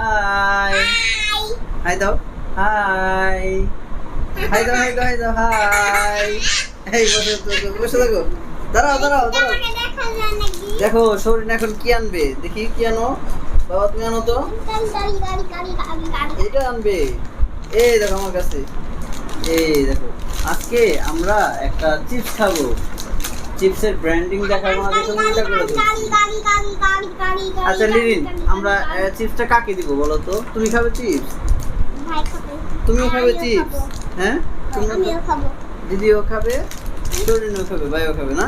High hi দাও hi hi দাও hi দাও হাই দাও হাই এই বসে বসে থাকো দাঁড়াও দাঁড়াও দাঁড়াও দেখো শরীর এখন কি আনবে দেখি কি আনো বাবা তুমি আনো তো এটা আনবে এই দেখো আমার কাছে এই দেখো আজকে আমরা একটা চিপস খাব চিপসের ব্র্যান্ডিং দেখাবো না দেখো এটা করে আচ্ছা লিরিন আমরা চিপসটা কাকে দিব বলো তো? তুমি খাবে চিপস? তুমিও খাবে চিপস? হ্যাঁ? তুমিও খা- দিদিও খাবে? শরীরও খাবে ভাইও খাবে না?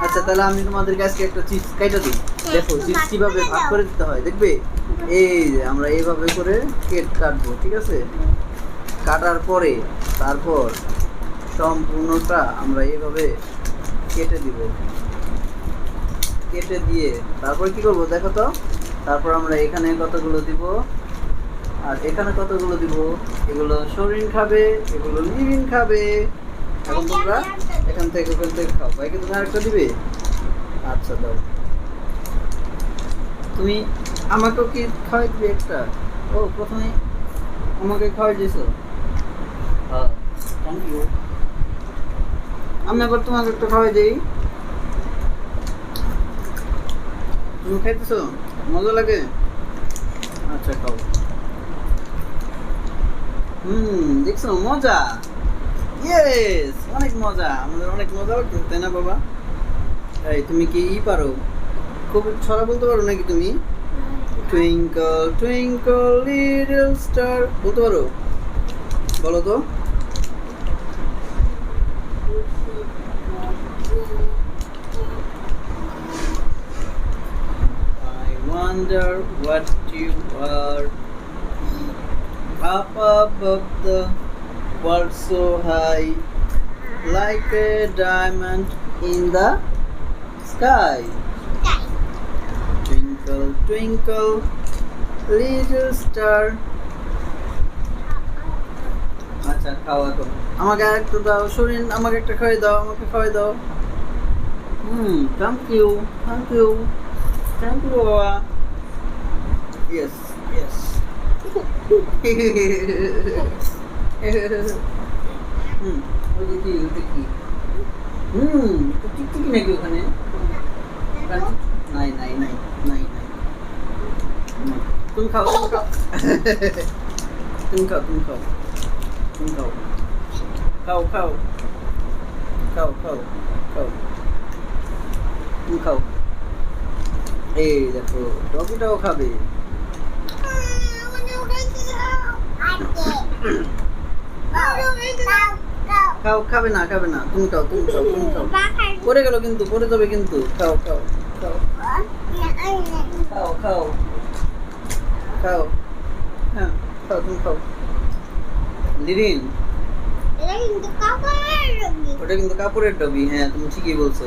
আচ্ছা তাহলে আমি তোমাদের আজকে একটা চিপস কাইটা দিই। দেখো চিপস কীভাবে ভাগ করে দিতে হয় দেখবে? এই যে আমরা এইভাবে করে কেক কাটবো ঠিক আছে? কাটার পরে তারপর সম্পূর্ণটা আমরা এইভাবে কেটে দিব। কেটে দিয়ে তারপর কি করব দেখো তো? তারপর আমরা এখানে কতগুলো দিব? আর এখানে কতগুলো দিব? এগুলো শরীর খাবে এগুলো লিভিন খাবে। এখন তোমরা এখান থেকে ওখান থেকে খাও। ভাইকে তুমি আরেকটা দিবে? আচ্ছা দাও। তুমি আমাকেও কি খাওয়াই দিবে একটা? ও প্রথমে আমাকে খাওয়াই দিয়েছ? হ্যাঁ থ্যাংক ইউ আমি আবার তোমাকে একটা খাওয়াই দিই। তুমি খাইতেছো? মজা লাগে? আচ্ছা খাও। হুম, দেখছ, মজা। ইয়েস অনেক মজা। আমাদের অনেক মজা হচ্ছে তাই না, বাবা? এই, তুমি কি ই পারো? খুব ছড়া বলতে পারো নাকি তুমি? টুইঙ্কল টুইঙ্কল লিটল স্টার বলতে পারো? বলো তো। Wonder what you are up above the world so high, like a diamond in the sky. Twinkle, twinkle, little star. আচ্ছা খাওয়া এখন আমাকে আরেকটু দাও শরীর আমাকে একটা খাওয়াই দাও আমাকে খাওয়াই দাও হুম thank you thank you thank you বাবা ইয়েস ইয়েস হুম ওই যে কি ওইটা কি হুম তো টিকটিকি নাকি ওখানে ওখানে নাই নাই নাই নাই নাই নাই। তুমি খাও তুমি খাও তুমি খাও তুমি খাও তুমি খাও খাও খাও খাও খাও খাও তুমি খাও এই দেখো ডগিটাও খাবে খাও, খাবে না খাবে না। তুমি খাও তুমি খাও তুমি খাও। পড়ে গেল কিন্তু, পড়ে যাবে কিন্তু। খাও খাও খাও। খাও খাও। হ্যাঁ খাও, তুমি খাও। লিরিন ওটা কিন্তু কাপড়ের ডবি হ্যাঁ তুমি ঠিকই বলছো।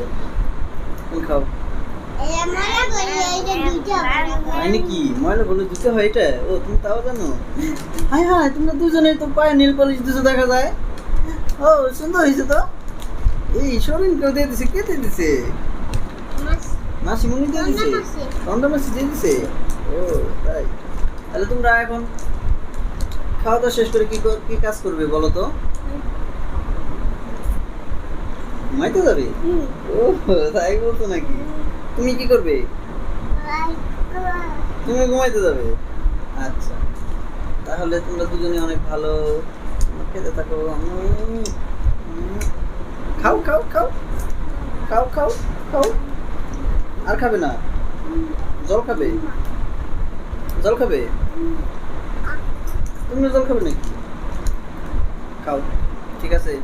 তুমি খাও। তাই নাকি ময়লা বলে দিতে হয় এটা? ও তুমি তাও জানো? হ্যাঁ হ্যাঁ তোমরা দুজনে তো পায়ে নীল পলিশ দিছো দেখা যায়। ও সুন্দর হয়েছে তো। এই শরীর কেউ দিয়ে দিছে কে দিয়ে দিছে? মাসিমণি দিয়ে দিছে? রন্ডা মাসি দিয়ে দিছে? ও তাই। তাহলে তোমরা এখন খাওয়া দাওয়া শেষ করে কি কর- কি কাজ করবে বলো তো? ঘুমাইতে যাবে? ও তাই বলতো নাকি? তুমি কি করবে? তুমি ঘুমাইতে যাবে? আচ্ছা। তাহলে তোমরা দুজনে অনেক ভালো। খেতে থাকো। খাও খাও খাও। খাও খাও খাও। আর খাবে না? জল খাবে? জল খাবে? তুমি জল খাবে নাকি? খাও। ঠিক আছে।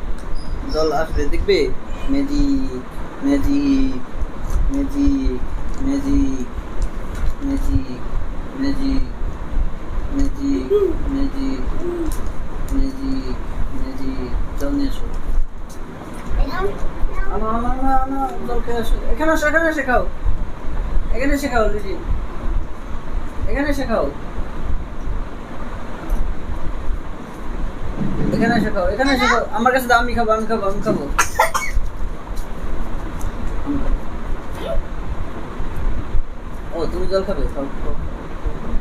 জল আসবে। দেখবে? Magic magic. magic, magic, magic, magic, magic, magic, magic, magic. এখানে শেখাও এখানে শেখাও এখানে শেখাও এখানে শেখাও এখানে শেখাও আমার কাছে দাম আমি খাব আমি খাব আমি খাব। 我中间特别伤心。